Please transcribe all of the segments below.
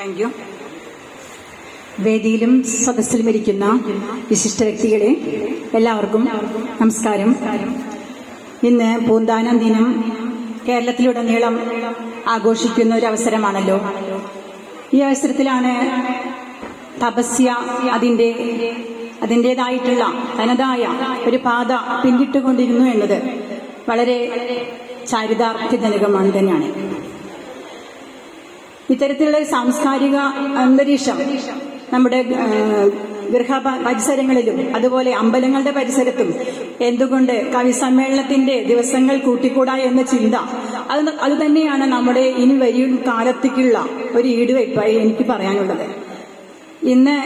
Thank you വേദിയിലും സദസ്സിലും ഇരിക്കുന്ന വിശിഷ്ട വ്യക്തികളെ എല്ലാവർക്കും നമസ്കാരം. ഇന്ന് പൂന്താനം ദിനം കേരളത്തിലുടനീളം ആഘോഷിക്കുന്ന ഒരു അവസരമാണല്ലോ. ഈ അവസരത്തിലാണ് തപസ്യ അതിന്റെ അതിന്റെതായിട്ടുള്ള തനതായ ഒരു പാത പിന്നിട്ടുകൊണ്ടിരുന്നു എന്നത് വളരെ ചാരിതാർത്ഥ്യജനകമാണ് തന്നെയാണ്. ഇത്തരത്തിലുള്ള സാംസ്കാരിക അന്തരീക്ഷം നമ്മുടെ ഗൃഹ പരിസരങ്ങളിലും അതുപോലെ അമ്പലങ്ങളുടെ പരിസരത്തും എന്തുകൊണ്ട് കവി സമ്മേളനത്തിന്റെ ദിവസങ്ങൾ കൂട്ടിക്കൂടാ എന്ന ചിന്ത അത് അത് തന്നെയാണ് നമ്മുടെ ഇനി വരും കാലത്തേക്കുള്ള ഒരു ഈടുവയ്പായി എനിക്ക് പറയാനുള്ളത്. ഇന്ന്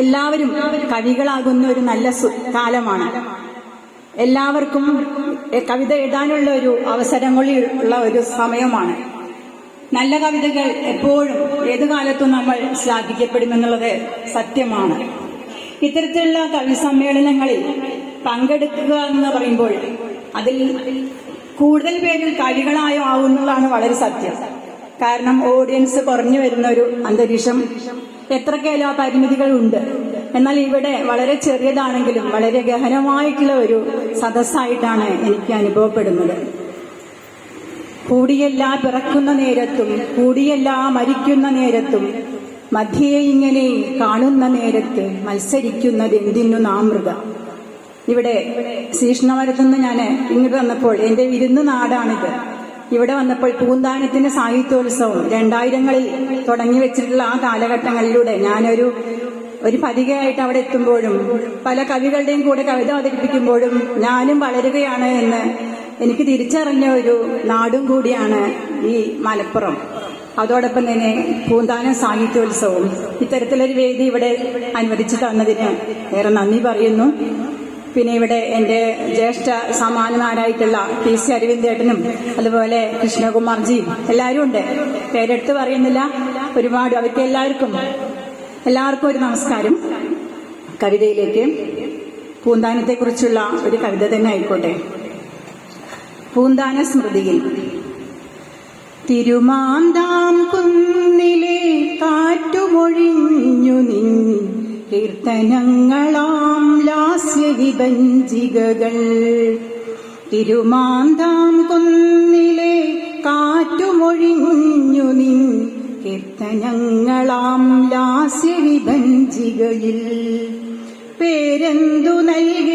എല്ലാവരും കവികളാകുന്ന ഒരു നല്ല കാലമാണ്. എല്ലാവർക്കും കവിത എഴുതാനുള്ള ഒരു അവസരങ്ങളിൽ ഉള്ള ഒരു സമയമാണ്. നല്ല കവിതകൾ എപ്പോഴും ഏത് കാലത്തും നമ്മൾ ശ്ലാഘിക്കപ്പെടുമെന്നുള്ളത് സത്യമാണ്. ഇത്തരത്തിലുള്ള കവി സമ്മേളനങ്ങളിൽ പങ്കെടുക്കുക എന്ന് പറയുമ്പോൾ അതിൽ കൂടുതൽ പേരിൽ കവികളായോ ആവുന്നതാണ് വളരെ സത്യം. കാരണം ഓഡിയൻസ് കുറഞ്ഞു വരുന്ന ഒരു അന്തരീക്ഷം എത്രക്കേലോ പരിമിതികൾ ഉണ്ട്. എന്നാൽ ഇവിടെ വളരെ ചെറിയതാണെങ്കിലും വളരെ ഗഹനമായിട്ടുള്ള ഒരു സദസ്സായിട്ടാണ് എനിക്ക് അനുഭവപ്പെടുന്നത്. കൂടിയല്ല പിറക്കുന്ന നേരത്തും കൂടിയെല്ലാം മരിക്കുന്ന നേരത്തും മധ്യയെ ഇങ്ങനെ കാണുന്ന നേരത്ത് മത്സരിക്കുന്നത് എന്തിനു നാമൃത ഇവിടെ ശ്രീഷ്ണവരത്തുനിന്ന് ഞാൻ ഇങ്ങോട്ട് വന്നപ്പോൾ എന്റെ വിരുന്ന് നാടാണിത്. ഇവിടെ വന്നപ്പോൾ പൂന്താനത്തിന്റെ സാഹിത്യോത്സവം രണ്ടായിരങ്ങളിൽ തുടങ്ങി വെച്ചിട്ടുള്ള ആ കാലഘട്ടങ്ങളിലൂടെ ഞാനൊരു ഒരു പതികയായിട്ട് അവിടെ എത്തുമ്പോഴും പല കവികളുടെയും കൂടെ കവിത അവതരിപ്പിക്കുമ്പോഴും ഞാനും വളരുകയാണ് എന്ന് എനിക്ക് തിരിച്ചറിഞ്ഞ ഒരു നാടും കൂടിയാണ് ഈ മലപ്പുറം. അതോടൊപ്പം തന്നെ പൂന്താനം സാഹിത്യോത്സവം. ഇത്തരത്തിലൊരു വേദി ഇവിടെ അനുവദിച്ചു തന്നതിന് ഏറെ നന്ദി പറയുന്നു. പിന്നെ ഇവിടെ എന്റെ ജ്യേഷ്ഠ സമാനമാരായിട്ടുള്ള ടി സി അരവിന്ദേട്ടനും അതുപോലെ കൃഷ്ണകുമാർജിയും എല്ലാവരും ഉണ്ട്. പേരെടുത്ത് പറയുന്നില്ല. ഒരുപാട് അവർക്ക് എല്ലാവർക്കും എല്ലാവർക്കും ഒരു നമസ്കാരം. കവിതയിലേക്ക് പൂന്താനത്തെക്കുറിച്ചുള്ള ഒരു കവിത തന്നെ ആയിക്കോട്ടെ. പൂന്താന സ്മൃതിയിൽ. തിരുമാന്താം കുന്നിലെ കാറ്റുമൊഴിഞ്ഞു നിൻ കീർത്തനങ്ങളാം ലാസ്യവിഭഞ്ചികകൾ തിരുമാന്താം കുന്നിലെ കാറ്റുമൊഴിഞ്ഞു നിൻ കീർത്തനങ്ങളാം ലാസ്യവിഭഞ്ചികയിൽ പേരെന്തു നൽകി